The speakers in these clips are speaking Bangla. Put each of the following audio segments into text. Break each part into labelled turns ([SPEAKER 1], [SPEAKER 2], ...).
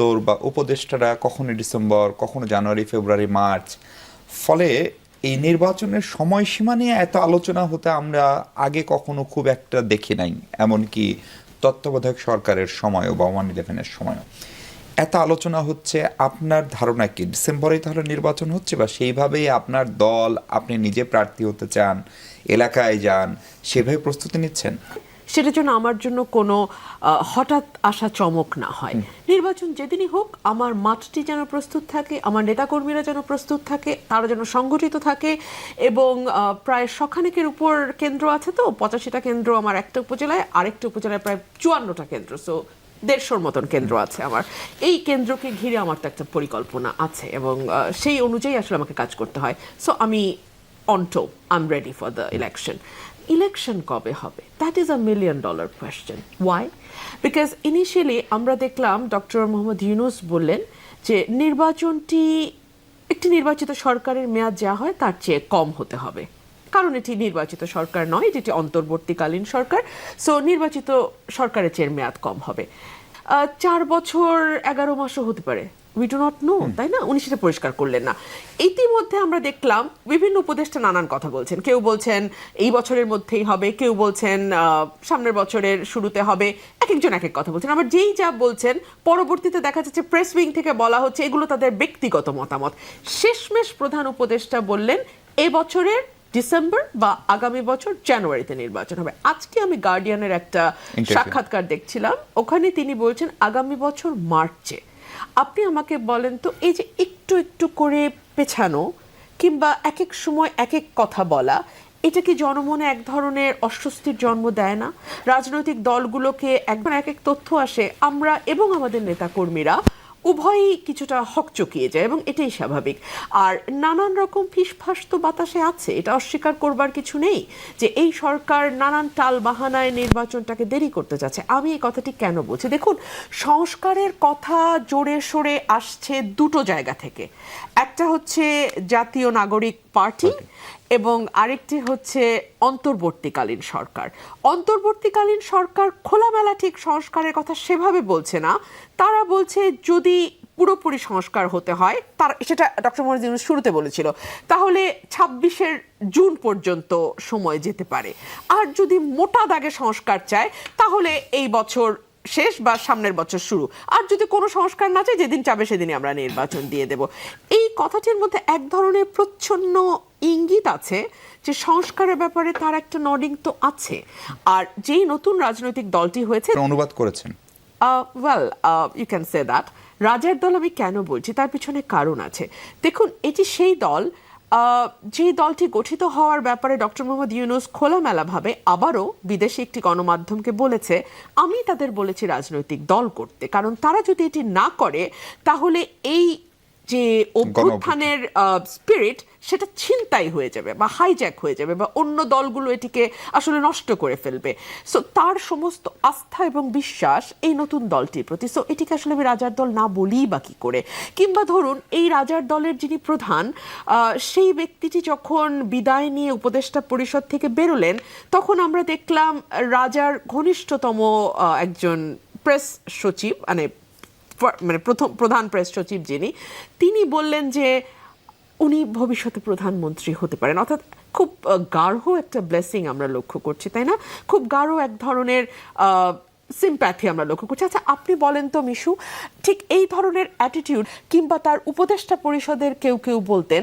[SPEAKER 1] তোর বা উপদেষ্টারা কখনো ডিসেম্বর কখনো জানুয়ারি, ফেব্রুয়ারি, মার্চ। ফলে এই নির্বাচনের সময়সীমা নিয়ে এত আলোচনা হতে আমরা আগে কখনো খুব একটা দেখি নাই, এমনকি তত্ত্বাবধায়ক সরকারের সময়ও বা ওয়ান ইলেভেনের সময়ও। এত আলোচনা হচ্ছে, আপনার ধারণা কি? ডিসেম্বরেই তাহলে নির্বাচন হচ্ছে বা সেইভাবেই আপনার দল, আপনি নিজে প্রার্থী হতে চান, এলাকায় যান, সেভাবে প্রস্তুতি নিচ্ছেন?
[SPEAKER 2] সেটার জন্য আমার জন্য কোনো হঠাৎ আসা চমক না হয়। নির্বাচন যেদিনই হোক আমার মাঠটি যেন প্রস্তুত থাকে আমার নেতাকর্মীরা যেন প্রস্তুত থাকে তারা যেন সংগঠিত থাকে এবং প্রায় শখানেকের উপর কেন্দ্র আছে তো পঁচাশিটা কেন্দ্র আমার একটা উপজেলায় আরেকটা উপজেলায় প্রায় চুয়ান্নটা কেন্দ্র সো দেড়শোর মতন কেন্দ্র আছে আমার। এই কেন্দ্রকে ঘিরে আমার তো একটা পরিকল্পনা আছে এবং সেই অনুযায়ী আসলে আমাকে কাজ করতে হয়। সো আমি অন্টো I am ready for the election election কবে হবে? That is a million dollar question why because initially আমরা দেখলাম ডক্টর মোহাম্মদ ইউনুস বললেন যে নির্বাচনটি, একটি নির্বাচিত সরকারের মেয়াদ যা হয় তার চেয়ে কম হতে হবে। কারণ এটি নির্বাচিত সরকার নয় এটি অন্তর্বর্তীকালীন সরকার। সো নির্বাচিত সরকারের চেয়ে মেয়াদ কম হবে। চার বছর এগারো মাসও হতে পারে। উই ডু নট নো তাই না? উনি সেটা পরিষ্কার করলেন না। ইতিমধ্যে আমরা দেখলাম বিভিন্ন উপদেষ্টা নানান কথা বলছেন। কেউ বলছেন এই বছরের মধ্যেই হবে কেউ বলছেন সামনের বছরের শুরুতে হবে। এক একজন এক এক কথা বলছেন। আবার যেই যা বলছেন পরবর্তীতে দেখা যাচ্ছে প্রেস উইং থেকে বলা হচ্ছে এগুলো তাদের ব্যক্তিগত মতামত। শেষমেশ প্রধান উপদেষ্টা বললেন এ বছরের ডিসেম্বর বা আগামী বছর জানুয়ারিতে নির্বাচন হবে। আজকে আমি গার্ডিয়ানের একটা সাক্ষাৎকার দেখছিলাম। ওখানে তিনি বলছেন আগামী বছর মার্চে। আপনি আমাকে বলেন তো এই যে একটু একটু করে পেছানো কিংবা এক এক সময় এক এক কথা বলা এটা কি জনমনে এক ধরনের অস্বস্তির জন্ম দেয় না? রাজনৈতিক দলগুলোকে একবার এক এক তথ্য আসে আমরা এবং আমাদের নেতাকর্মীরা উভয়ই কিছুটা হকচকিয়ে যায় এবং এটাই স্বাভাবিক। আর নানান রকম ফিসফাস তো বাতাসে আছে, এটা অস্বীকার করবার কিছু নেই যে এই সরকার নানান টাল বাহানায় নির্বাচনটাকে দেরি করতে যাচ্ছে। আমি এই কথাটি কেন বলছি? দেখুন, সংস্কারের কথা জোরে সোরে আসছে দুটো জায়গা থেকে। একটা হচ্ছে জাতীয় নাগরিক পার্টি এবং আরেকটি হচ্ছে অন্তর্বর্তীকালীন সরকার। অন্তর্বর্তীকালীন সরকার খোলামেলা ঠিক সংস্কারের কথা সেভাবে বলছে না। তারা বলছে যদি পুরোপুরি সংস্কার হতে হয় তার সেটা ডক্টর মোহাম্মদ ইউনূস শুরুতে বলেছিল তাহলে ছাব্বিশের জুন পর্যন্ত সময় যেতে পারে। আর যদি মোটা দাগে সংস্কার চায় তাহলে এই বছর শেষ বা সামনের বছর শুরু। আর যদি কোনো সংস্কার না চাই যেদিন চাবে সেদিনই আমরা নির্বাচন দিয়ে দেব। এই কথাটির মধ্যে এক ধরনের প্রচ্ছন্ন ইঙ্গিত আছে যে সংস্কারের ব্যাপারে তার একটা নডিং তো আছে। আর যেই নতুন রাজনৈতিক দলটি হয়েছে
[SPEAKER 1] অনুবাদ করেছেন।
[SPEAKER 2] Well you can say that রাজার দল আমি কেন বলছি? তার পিছনে কারণ আছে। দেখুন এটি সেই দল যে দলটি গঠিত হওয়ার ব্যাপারে ডক্টর মোহাম্মদ ইউনুস খোলামেলাভাবে আবারও বিদেশি একটি গণমাধ্যমকে বলেছে, আমি তাদের বলেছি রাজনৈতিক দল করতে। কারণ তারা যদি এটি না করে, তাহলে এই যে অভ্যুত্থানের স্পিরিট সেটা ছিনতাই হয়ে যাবে বা হাইজ্যাক হয়ে যাবে বা অন্য দলগুলো এটিকে আসলে নষ্ট করে ফেলবে। সো তার সমস্ত আস্থা এবং বিশ্বাস এই নতুন দলটির প্রতি। সো এটিকে আসলে আমি রাজার দল না বলি বা কি করে? কিংবা ধরুন এই রাজার দলের যিনি প্রধান সেই ব্যক্তিটি যখন বিদায় নিয়ে উপদেষ্টা পরিষদ থেকে বেরোলেন তখন আমরা দেখলাম রাজার ঘনিষ্ঠতম একজন প্রেস সচিব মানে মানে প্রথম, প্রধান প্রেস সচিব যিনি, তিনি বললেন যে উনি ভবিষ্যতে প্রধানমন্ত্রী হতে পারেন। অর্থাৎ খুব গাঢ় একটা ব্লেসিং আমরা লক্ষ্য করছি, তাই না? খুব গাঢ় এক ধরনের সিম্প্যাথি আমরা লক্ষ্য করছি। আচ্ছা আপনি বলেন তো মিশু, ঠিক এই ধরনের অ্যাটিটিউড কিংবা তার উপদেষ্টা পরিষদের কেউ কেউ বলতেন,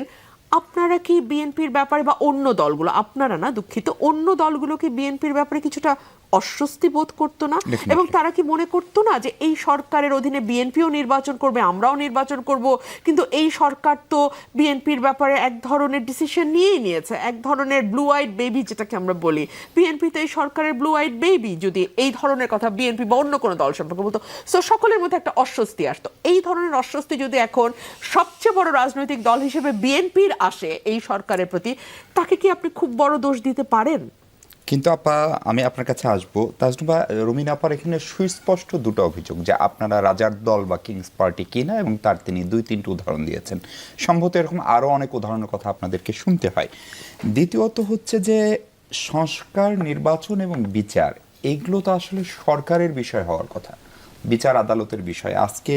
[SPEAKER 2] আপনারা কি বিএনপির ব্যাপারে বা অন্য দলগুলো, আপনারা না দুঃখিত, অন্য দলগুলো কি বিএনপির ব্যাপারে কিছুটা অস্বস্তি বোধ করতো না। এবং তারা কি মনে করতো না যে এই সরকারের অধীনে বিএনপিও নির্বাচন করবে আমরাও নির্বাচন করব? কিন্তু এই সরকার তো বিএনপির ব্যাপারে এক ধরনের ডিসিশন নিয়েই নিয়েছে। এক ধরনের ব্লু আইড বেবি যেটাকে আমরা বলি। বিএনপি তো এই সরকারের ব্লু আইড বেবি যদি এই ধরনের কথা বিএনপি বা অন্য কোনো দল সম্পর্কে বলতো। সো সকলের মধ্যে একটা অস্বস্তি আসতো। এই ধরনের অস্বস্তি যদি এখন সবচেয়ে বড় রাজনৈতিক দল হিসেবে বিএনপির আসে এই সরকারের প্রতি তাকে কি আপনি খুব বড় দোষ দিতে পারেন?
[SPEAKER 1] কিন্তু আপা, আমি আপনার কাছে আসব। তাজনুবা, রুমিন আপার এখানে সুস্পষ্ট দুটো অভিযোগ যা আপনারা রাজার দল বা কিংস পার্টি কিনা এবং তার তিনি দুই, তিনটি উদাহরণ দিয়েছেন। সম্ভবত এরকম আরও অনেক উদাহরণের কথা আপনাদেরকে শুনতে হয়। দ্বিতীয়ত হচ্ছে যে সংস্কার, নির্বাচন এবং বিচার, এগুলো তো আসলে সরকারের বিষয় হওয়ার কথা। বিচার আদালতের বিষয়। আজকে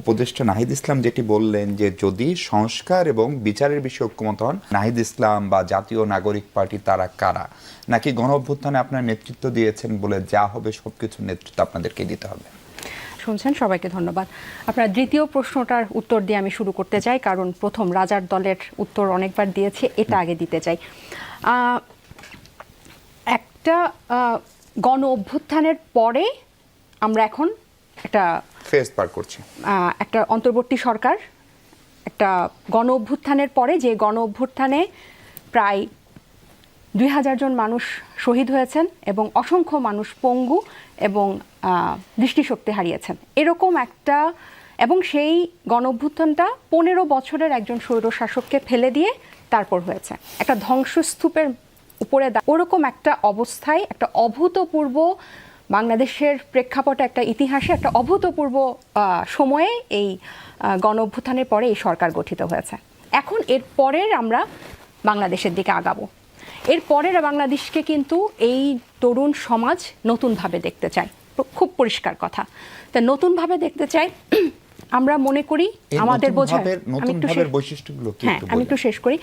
[SPEAKER 1] উপদেষ্টা নাহিদ ইসলাম যেটি বললেন যে, যদি সংস্কার এবং বিচারের বিষয়ে ঐক্যমত হন, নাহিদ ইসলাম বা জাতীয় নাগরিক পার্টি তারা কারা? নাকি গণ অভ্যুত্থানে আপনার নেতৃত্ব দিয়েছেন বলে যা হবে সবকিছুর নেতৃত্ব আপনাদেরকে দিতে হবে?
[SPEAKER 3] শুনছেন? সবাইকে ধন্যবাদ। আপনার দ্বিতীয় প্রশ্নটার উত্তর দিয়ে আমি শুরু করতে চাই, কারণ প্রথম রাজার দলের উত্তর অনেকবার দিয়েছে, এটা আগে দিতে চাই। একটা গণ অভ্যুত্থানের পরে আমরা এখন একটা
[SPEAKER 1] ফেস পার করছি।
[SPEAKER 3] একটা অন্তর্বর্তী সরকার একটা গণ অভ্যুত্থানের পরে যে গণ অভ্যুত্থানে প্রায় দুই হাজার জন মানুষ শহীদ হয়েছেন এবং অসংখ্য মানুষ পঙ্গু এবং দৃষ্টিশক্তি হারিয়েছেন। এরকম একটা এবং সেই গণ অভ্যুত্থানটা পনেরো বছরের একজন স্বৈরশাসককে ফেলে দিয়ে তারপর হয়েছে। একটা ধ্বংসস্তূপের উপরে ওরকম একটা অবস্থায় একটা অভূতপূর্ব বাংলাদেশের প্রেক্ষাপটে একটা ইতিহাসে একটা অভূতপূর্ব সময়ে এই গণ অভ্যুত্থানের পরে এই সরকার গঠিত হয়েছে। এখন এর পরের আমরা বাংলাদেশের দিকে আগাবো। এর পরের বাংলাদেশকে কিন্তু এই তরুণ সমাজ নতুনভাবে দেখতে চায়। খুব পরিষ্কার কথা। তা নতুনভাবে দেখতে চাই আমরা মনে করি আমাদের
[SPEAKER 1] ভাবের-
[SPEAKER 3] আমি একটু
[SPEAKER 1] বৈশিষ্ট্যগুলো
[SPEAKER 3] হ্যাঁ আমি একটু শেষ করি।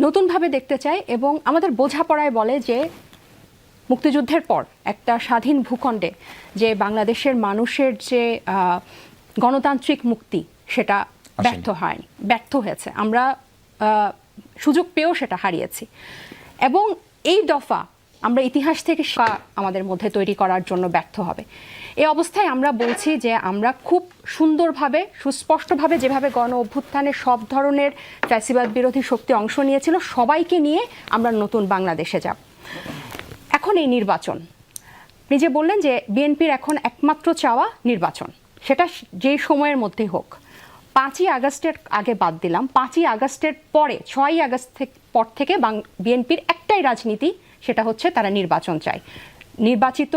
[SPEAKER 3] নতুনভাবে দেখতে চাই এবং আমাদের বোঝাপড়ায় বলে যে মুক্তিযুদ্ধের পর একটা স্বাধীন ভূখণ্ডে যে বাংলাদেশের মানুষের যে গণতান্ত্রিক মুক্তি সেটা ব্যর্থ হয়নি ব্যর্থ হয়েছে। আমরা সুযোগ পেয়েও সেটা হারিয়েছি। এবং এই দফা আমরা ইতিহাস থেকে আমাদের মধ্যে তৈরি করার জন্য ব্যর্থ হবে। এই অবস্থায় আমরা বলছি যে আমরা খুব সুন্দরভাবে সুস্পষ্টভাবে যেভাবে গণ অভ্যুত্থানে সব ধরনের ফ্যাসিবাদ বিরোধী শক্তি অংশ নিয়েছিল সবাইকে নিয়ে আমরা নতুন বাংলাদেশে যাব। এখন এই নির্বাচন। যে বললেন যে বিএনপির এখন একমাত্র চাওয়া নির্বাচন, সেটা যেই সময়ের মধ্যে হোক। পাঁচই আগস্টের আগে বাদ দিলাম, পাঁচই আগস্টের পরে, ছয়ই আগস্ট পর থেকে বিএনপির একটাই রাজনীতি, সেটা হচ্ছে তারা নির্বাচন চায়। নির্বাচিত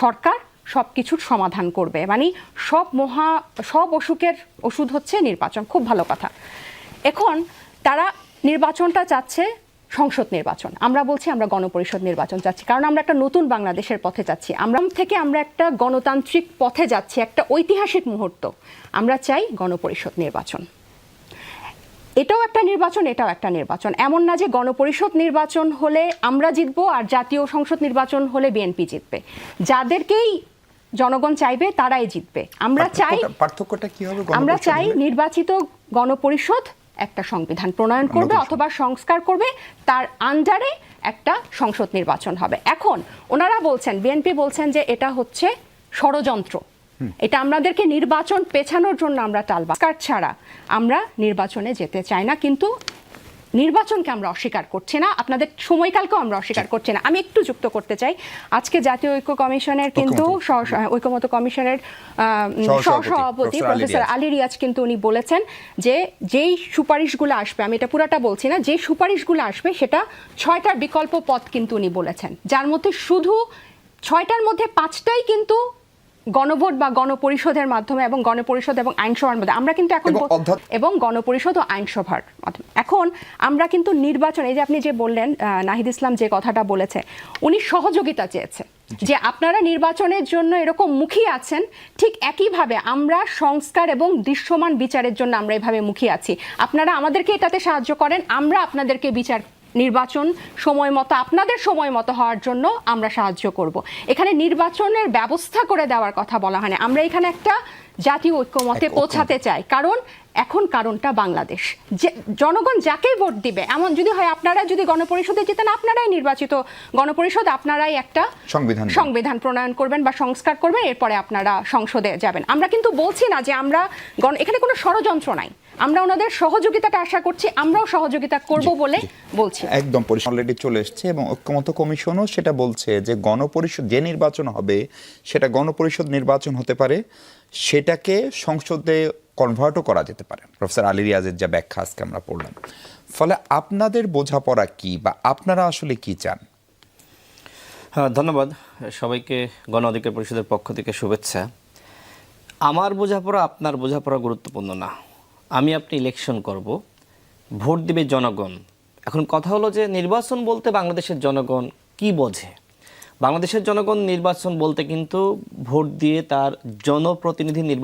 [SPEAKER 3] সরকার সব কিছুর সমাধান করবে। মানে সব মহা, সব অসুখের ওষুধ হচ্ছে নির্বাচন। খুব ভালো কথা। এখন তারা নির্বাচনটা চাচ্ছে সংসদ নির্বাচন। আমরা বলছি আমরা গণপরিষদ নির্বাচন চাচ্ছি কারণ আমরা একটা নতুন বাংলাদেশের পথে যাচ্ছি। আমরা থেকে আমরা একটা গণতান্ত্রিক পথে যাচ্ছি একটা ঐতিহাসিক মুহূর্ত। আমরা চাই গণপরিষদ নির্বাচন। এটাও একটা নির্বাচন এটাও একটা নির্বাচন। এমন না যে গণপরিষদ নির্বাচন হলে আমরা জিতবো আর জাতীয় সংসদ নির্বাচন হলে বিএনপি জিতবে। যাদেরকেই জনগণ চাইবে তারাই জিতবে। আমরা চাই
[SPEAKER 1] পার্থক্যটা- কি হবে
[SPEAKER 3] আমরা চাই নির্বাচিত গণপরিষদ একটা সংবিধান প্রণয়ন করবে অথবা সংস্কার করবে তার আন্ডারে একটা সংসদ নির্বাচন হবে। এখন ওনারা বলছেন বিএনপি বলছেন যে এটা হচ্ছে ষড়যন্ত্র। এটা আমাদেরকে নির্বাচন পেছানোর জন্য আমরা টালবা ছাড়া আমরা নির্বাচনে যেতে চাই না কিন্তু নির্বাচনকে আমরা অস্বীকার করছি না আপনাদের সময়কালকেও আমরা অস্বীকার করছি না। আমি একটু যুক্ত করতে চাই। আজকে জাতীয় ঐক্য কমিশনের কিন্তু ঐক্যমত কমিশনের
[SPEAKER 1] সহসভাপতি, প্রফেসর আলী রিয়াজ।
[SPEAKER 3] আলী রিয়াজ কিন্তু উনি বলেছেন যে যেই সুপারিশগুলো আসবে আমি এটা পুরাটা বলছি না যে সুপারিশগুলো আসবে সেটা ছয়টার বিকল্প পথ কিন্তু উনি বলেছেন। যার মধ্যে শুধু ছয়টার মধ্যে পাঁচটাই কিন্তু গণভোট বা গণপরিষদের মাধ্যমে এবং গণপরিষদ এবং আইনসভার মধ্যে। আমরা কিন্তু এখন
[SPEAKER 1] এবং
[SPEAKER 3] গণপরিষদ ও আইনসভার মাধ্যমে। এখন আমরা কিন্তু নির্বাচন এই যে আপনি যে বললেন নাহিদ ইসলাম যে কথাটা বলেছে উনি সহযোগিতা চেয়েছে যে আপনারা নির্বাচনের জন্য এরকম মুখিয়ে আছেন ঠিক একইভাবে আমরা সংস্কার এবং দৃশ্যমান বিচারের জন্য আমরা এভাবে মুখিয়ে আছি। আপনারা আমাদেরকে এটাতে সাহায্য করেন আমরা আপনাদেরকে বিচার নির্বাচন সময় মতো আপনাদের সময় মতো হওয়ার জন্য আমরা সাহায্য করব। এখানে নির্বাচনের ব্যবস্থা করে দেওয়ার কথা বলা হয় না। আমরা এখানে একটা জাতীয় ঐক্যমতে পৌঁছাতে চাই। কারণ এখন কারণটা বাংলাদেশ। যে জনগণ যাকেই ভোট দিবে এমন যদি হয় আপনারা যদি গণপরিষদে যেতেন আপনারাই নির্বাচিত গণপরিষদ আপনারাই একটা
[SPEAKER 1] সংবিধান
[SPEAKER 3] সংবিধান প্রণয়ন করবেন বা সংস্কার করবেন এরপরে আপনারা সংসদে যাবেন। আমরা কিন্তু বলছি না যে আমরা গণ- এখানে কোনো ষড়যন্ত্র নাই। আমরা ওনাদের সহযোগিতাটা আশা করছি আমরাও সহযোগিতা করব বলে। বলছি।
[SPEAKER 1] একদম পরিষ্কার। অলরেডি চলে এসছে এবং ঐক্যমত কমিশনও সেটা বলছে যে গণপরিষদ যে নির্বাচন হবে সেটা গণপরিষদ নির্বাচন হতে পারে সেটাকে সংসদে কনভার্টও করা যেতে পারে। প্রফেসর আলী রিয়াজের যা ব্যাখ্যা আজকে আমরা পড়লাম। ফলে আপনাদের বোঝাপড়া কি বা আপনারা আসলে কি চান?
[SPEAKER 4] হ্যাঁ ধন্যবাদ সবাইকে গণ অধিকার পরিষদের পক্ষ থেকে শুভেচ্ছা। আমার বোঝাপড়া আপনার বোঝাপড়া গুরুত্বপূর্ণ না। আমি আপনি ইলেকশন করব, ভোট দেবে জনগণ। এখন কথা হলো যে নির্বাচন বলতে বাংলাদেশের জনগণ কি বোঝে? বাংলাদেশের জনগণ নির্বাচন বলতে কিন্তু ভোট দিয়ে তার জনপ্রতিনিধি নির্বাচন